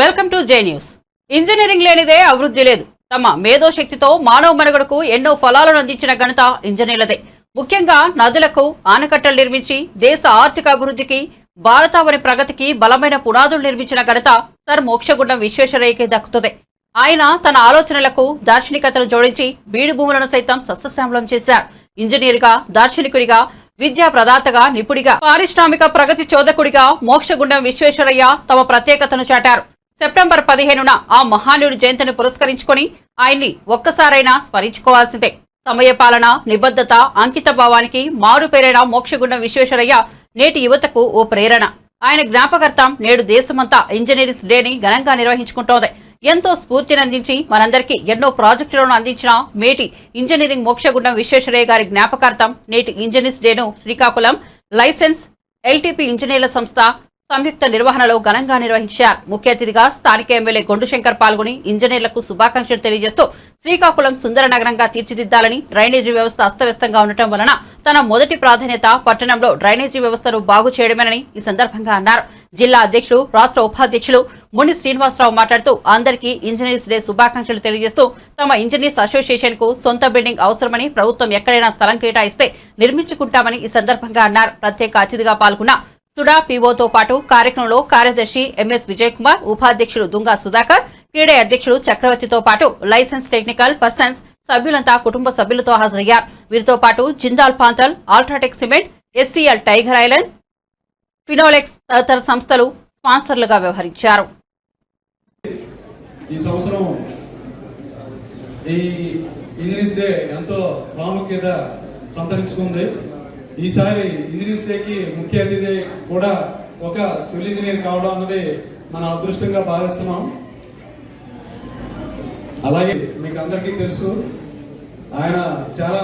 Welcome to J news. Engineering లేనిదే అభివృద్ధి లేదు. తమ మేధోశక్తితో మానవ మనుగడకు ఎన్నో ఫలాలను అందించిన ఘనత ఇంజనీర్లదే. ముఖ్యంగా నదులకు ఆనకట్టలు నిర్మించి దేశ ఆర్థిక అభివృద్ధికి భారతావని ప్రగతికి బలమైన పునాదులు నిర్మించిన ఘనత సర్ మోక్షగుండం విశ్వేశ్వరయ్యకి దక్కుతుంది. ఆయన తన ఆలోచనలకు దార్శనికతను జోడించి బీడు భూములను సైతం సస్యశ్యామలం చేశారు. ఇంజనీర్గా దార్శనికుడిగా విద్యా ప్రదాతగా నిపుడిగా పారిశ్రామిక ప్రగతి చోదకుడిగా మోక్షగుండం విశ్వేశ్వరయ్య తమ ప్రత్యేకతను చాటారు. సెప్టెంబర్ పదిహేనున ఆ మహానుడి జయంతిని పురస్కరించుకొని ఆయన్ని ఒక్కసారైనా స్మరించుకోవాల్సిందే. సమయపాలన నిబద్ధత అంకితభావానికి మారుపేరైన మోక్షగుండం విశ్వేశ్వరయ్య నేటి యువతకు ఓ ప్రేరణ. ఆయన జ్ఞాపకార్థం నేడు దేశమంతా ఇంజనీరింగ్స్ డేని ఘనంగా నిర్వహించుకుంటోంది. ఎంతో స్ఫూర్తినందించి మనందరికీ ఎన్నో ప్రాజెక్టులను అందించిన మేటి ఇంజనీరింగ్ మోక్షగుండం విశ్వేశ్వరయ్య గారి జ్ఞాపకార్థం నేటి ఇంజనీర్స్ డేను శ్రీకాకుళం లైసెన్స్ ఎల్టీపీ ఇంజనీర్ల సంస్థ సంయుక్త నిర్వహణలో ఘనంగా నిర్వహించారు. ముఖ్య అతిథిగా స్థానిక ఎమ్మెల్యే గొండుశంకర్ పాల్గొని ఇంజనీర్లకు శుభాకాంక్షలు తెలియజేస్తూ శ్రీకాకుళం సుందర నగరంగా తీర్చిదిద్దాలని డ్రైనేజీ వ్యవస్థ అస్తవ్యస్తంగా ఉండటం వలన తన మొదటి ప్రాధాన్యత పట్టణంలో డ్రైనేజీ వ్యవస్థను బాగు చేయడమేనని ఈ సందర్భంగా అన్నారు. జిల్లా అధ్యక్షులు రాష్ట్ర ఉపాధ్యక్షులు ముని శ్రీనివాసరావు మాట్లాడుతూ అందరికీ ఇంజనీర్స్ డే శుభాకాంక్షలు తెలియజేస్తూ తమ ఇంజనీర్స్ అసోసియేషన్కు సొంత బిల్డింగ్ అవసరమని ప్రభుత్వం ఎక్కడైనా స్థలం కేటాయిస్తే నిర్మించుకుంటామని ఈ సందర్భంగా అన్నారు. ప్రత్యేక అతిథిగా పాల్గొన్న సుడా పీఓతో పాటు కార్యక్రమంలో కార్యదర్శి ఎంఎస్ విజయ్ కుమార్ ఉపాధ్యక్షుడు దుంగా సుధాకర్ క్రీడా అధ్యక్షుడు చక్రవర్తితో పాటు లైసెన్స్ టెక్నికల్ పర్సన్స్ సభ్యులంతా కుటుంబ సభ్యులతో హాజరయ్యారు. వీరితో పాటు Jindal పాంతల్ UltraTech cement SCL tiger island Finolex తదితర సంస్థలు స్పాన్సర్లుగా వ్యవహరించారు. ఈ సంవత్సరం ఈ ఇంజనీర్స్ డే ఎంతో ప్రాముఖ్యత సంతరించుకుంది. ఈసారి ఇంజనీర్స్ డేకి ముఖ్య అతిథి కూడా ఒక సివిల్ ఇంజనీర్ కావడం అన్నది మన అదృష్టంగా భావిస్తున్నాం. అలాగే మీకు అందరికీ తెలుసు ఆయన చాలా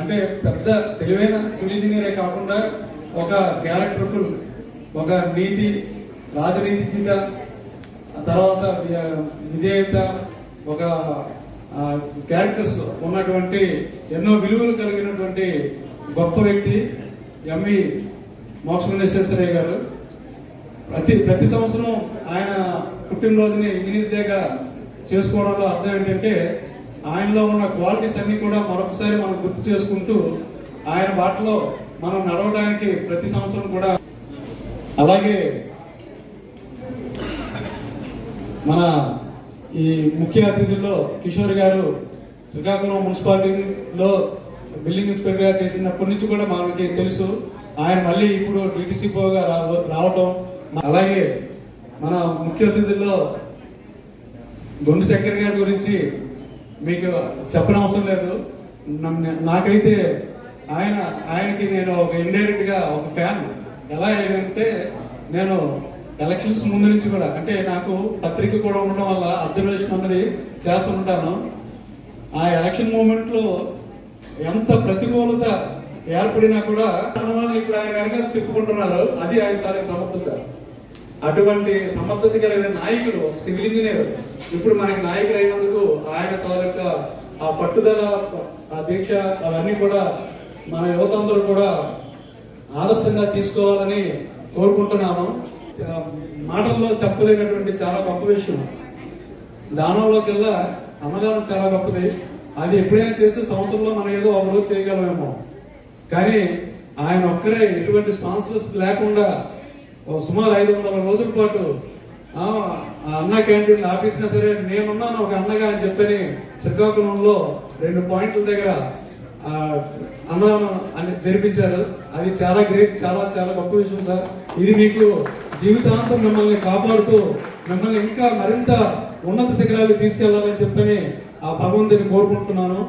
అంటే పెద్ద తెలివైన సివిల్ ఇంజనీరే కాకుండా ఒక క్యారెక్టర్ఫుల్ ఒక నీతి రాజనీతిజ్ఞత తర్వాత విధేయత ఒక క్యారెక్టర్స్ ఉన్నటువంటి ఎన్నో విలువలు కలిగినటువంటి గొప్ప వ్యక్తి ఎంవి మోక్షేశ్వరయ్య గారు. ప్రతి ప్రతి సంవత్సరం ఆయన పుట్టినరోజుని ఇంగ్లీష్ డేగా చేసుకోవడంలో అర్థం ఏంటంటే ఆయనలో ఉన్న క్వాలిటీస్ అన్ని కూడా మరొకసారి మనం గుర్తు చేసుకుంటూ ఆయన బాటలో మనం నడవడానికి ప్రతి సంవత్సరం కూడా అలాగే మన ఈ ముఖ్య అతిథుల్లో కిషోర్ గారు శ్రీకాకుళం మున్సిపాలిటీలో బిల్డింగ్ ఇన్స్పెక్టర్ గారు చేసినప్పటి నుంచి కూడా మనకి తెలుసు. ఆయన మళ్ళీ ఇప్పుడు డిటిసి పోగా రావటం. అలాగే మన ముఖ్య అతిథుల్లో గొండు శంకర్ గారి గురించి మీకు చెప్పనవసరం లేదు. నాకైతే ఆయన ఆయనకి నేను ఒక ఇండైరెక్ట్గా ఒక ఫ్యాన్ ఎలా అంటే నేను ఎలక్షన్స్ ముందు నుంచి కూడా అంటే నాకు పత్రిక కూడా ఉండడం వల్ల అబ్జర్వేషన్ అన్నది చేస్తుంటాను ఆ ఎలక్షన్ మూమెంట్లో ఎంత ప్రతికూలత ఏర్పడినా కూడా అన్న ఇప్పుడు ఆయన కనుక తిప్పుకుంటున్నారు అది ఆయన తాలూకు సమర్థత. అటువంటి సమర్థత కలిగిన నాయకుడు ఒక సివిల్ ఇంజనీర్ ఇప్పుడు మనకి నాయకుడు అయినందుకు ఆయన తాలూకా ఆ పట్టుదల ఆ దీక్ష అవన్నీ కూడా మన యువత అందరూ కూడా ఆదర్శంగా తీసుకోవాలని కోరుకుంటున్నాను. మాటల్లో చెప్పలేనటువంటి చాలా గొప్ప విషయం. దానంలోకెల్లా అన్నదానం చాలా గొప్పది. అది ఎప్పుడైనా చేస్తే సంవత్సరంలో మనం ఏదో ఒక రోజు చేయగలమేమో. కానీ ఆయన ఒక్కరే ఎటువంటి స్పాన్సర్స్ లేకుండా సుమారు ఐదు వందల రోజుల పాటు ఆ, అన్న క్యాంటీన్ ఆఫీస్నా సరే నేనున్నాను ఒక అన్నగా అని చెప్పని శ్రీకాకుళంలో రెండు పాయింట్ల దగ్గర అన్నదానం అని జరిపించారు. అది చాలా గ్రేట్ చాలా చాలా గొప్ప విషయం సార్. ఇది మీకు జీవితాంతం మిమ్మల్ని కాపాడుతూ మిమ్మల్ని ఇంకా మరింత ఉన్నత శిఖరాలు తీసుకెళ్ళాలని చెప్పని ఆ భగవంతుని కోరుకుంటున్నాను.